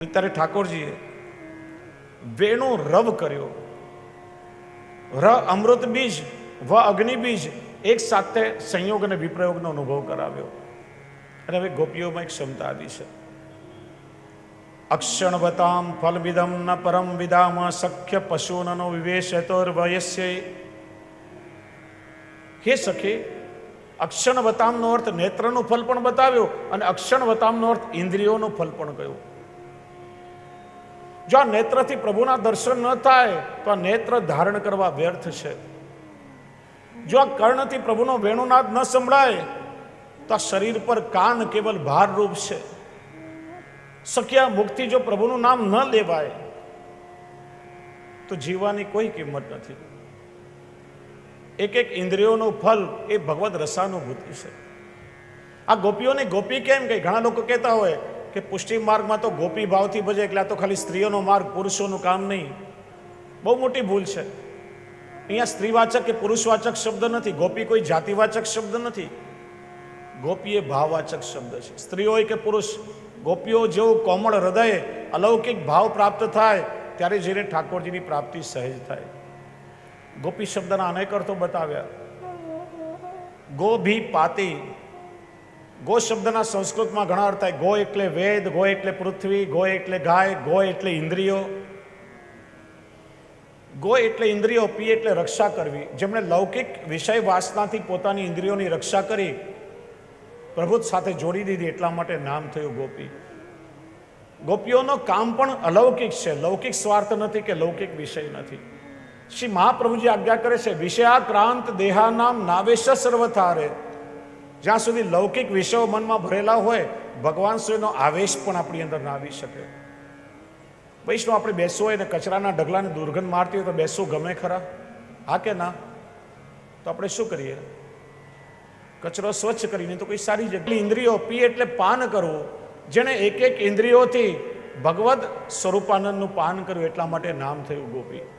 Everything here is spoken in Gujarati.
ત્યારે ઠાકોરજીએ વેણો રવ કર્યો. ર અમૃત બીજ, વ અગ્નિ બીજ, એક સાથે સંયોગ અને વિપ્રયોગનો અનુભવ કરાવ્યો. અને હવે ગોપીઓમાં એક ક્ષમતા આવી છે. અક્ષણવતામ ફલવિદમ ન પરમ વિદામાં સખ્ય પશુનનો વિવેશ વયસ્ય હે સખી, અક્ષણવતામનો અર્થ નેત્રનું ફલ પણ બતાવ્યો અને અક્ષણવતામનો અર્થ ઇન્દ્રિયોનું ફલ પણ કહ્યું જો આ નેત્રથી પ્રભુના દર્શન ન થાય, તો આ નેત્ર ધારણ કરવા વ્યર્થ છે. જો આ કર્ણથી પ્રભુનો વેણુનાદ ન સંભળાય, તો આ શરીર પર કાન કેવલ ભારરૂપ છે. સખ્યા મુક્તિ જો પ્રભુનું નામ ન લેવાય, તો જીવવાની કોઈ કિંમત નથી. એક એક ઇન્દ્રિયોનું ફલ એ ભગવદ રસાનુભૂતિ છે. આ ગોપીઓને ગોપી કેમ કે ઘણા લોકો કહેતા હોય કે પુષ્ટિ માર્ગમાં તો ગોપી ભાવથી ભજે એટલે આ તો ખાલી સ્ત્રીઓનો માર્ગ, પુરુષોનું કામ નહીં. બહુ મોટી ભૂલ છે. અહીંયા સ્ત્રીવાચક કે પુરુષવાચક શબ્દ નથી. ગોપી કોઈ જાતિવાચક શબ્દ નથી. ગોપી એ ભાવવાચક શબ્દ છે. સ્ત્રી હોય કે પુરુષ, ગોપીઓ જેવું કોમળ હૃદય, અલૌકિક ભાવ પ્રાપ્ત થાય, ત્યારે જઈને ઠાકોરજીની પ્રાપ્તિ સહેજ થાય. ગોપી શબ્દના અનેક અર્થો બતાવ્યા. ગો ભી પાતી ગો શબ્દના સંસ્કૃતમાં ઘણા અર્થ થાય, ગો એટલે વેદ, ગો એટલે પૃથ્વી, ગો એટલે ગાય, ગો એટલે ઇન્દ્રિયો. ગો એટલે ઇન્દ્રિયો, પી એટલે રક્ષા કરવી. જેમણે લૌકિક વિષય વાસનાથી પોતાની ઇન્દ્રિયોની રક્ષા કરી પ્રભુ સાથે જોડી દીધી, એટલા માટે નામ થયું ગોપી. ગોપીઓનો કામ પણ અલૌકિક છે. લૌકિક સ્વાર્થ નથી કે લૌકિક વિષય નથી. શ્રી મહાપ્રભુજી આજ્ઞા કરે છે, વિષયાક્રાંત દેહાનામ નાવેશ સર્વથારે. જ્યાં સુધી લૌકિક વિષયો મનમાં ભરેલા હોય, ભગવાન શ્રીનો આવેશ પણ આપણી અંદર ના આવી શકે. વૈષ્ણવ આપણે બેસવું હોય ને કચરાના ઢગલાને દુર્ગંધ મારતી હોય તો બેસવું ગમે ખરા? હા કે ના? તો આપણે શું કરીએ? કચરો સ્વચ્છ કરીને તો કોઈ સારી જગ્યા ઇન્દ્રિયો પી એટલે પાન કરવું. જેણે એક એક ઇન્દ્રિયોથી ભગવદ સ્વરૂપાનંદનું પાન કર્યું એટલા માટે નામ થયું ગોપી.